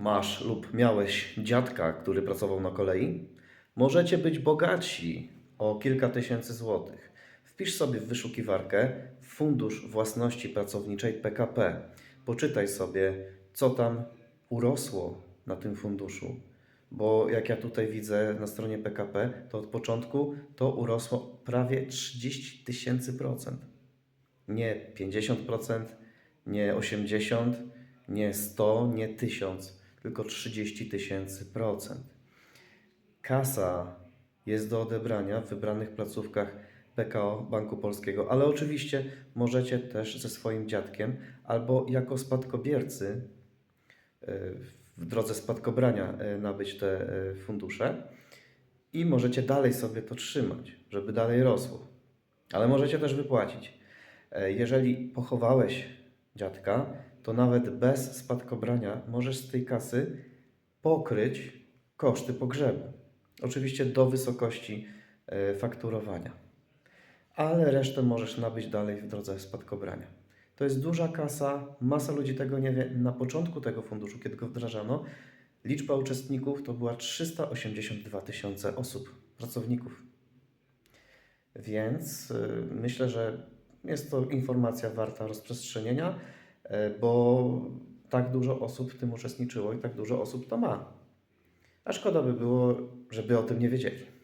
masz lub miałeś dziadka, który pracował na kolei, możecie być bogaci o kilka tysięcy złotych. Wpisz sobie w wyszukiwarkę Fundusz Własności Pracowniczej PKP. Poczytaj sobie, co tam urosło na tym funduszu. Bo jak ja tutaj widzę na stronie PKP, to od początku to urosło prawie 30 tysięcy procent. Nie 50%, nie 80%, nie 100, nie 1000, tylko 30 tysięcy procent. Kasa jest do odebrania w wybranych placówkach PKO Banku Polskiego, ale oczywiście możecie też ze swoim dziadkiem albo jako spadkobiercy e, w drodze spadkobrania e, nabyć te e, fundusze i możecie dalej sobie to trzymać, żeby dalej rosło. Ale możecie też wypłacić. Jeżeli pochowałeś dziadka, to nawet bez spadkobrania możesz z tej kasy pokryć koszty pogrzebu. Oczywiście do wysokości e, fakturowania. Ale resztę możesz nabyć dalej w drodze spadkobrania. To jest duża kasa, masa ludzi tego nie wie. Na początku tego funduszu, kiedy go wdrażano, liczba uczestników to była 382 tysiące osób, pracowników. Więc y, myślę, że jest to informacja warta rozprzestrzenienia, bo tak dużo osób w tym uczestniczyło i tak dużo osób to ma. A szkoda by było, żeby o tym nie wiedzieli.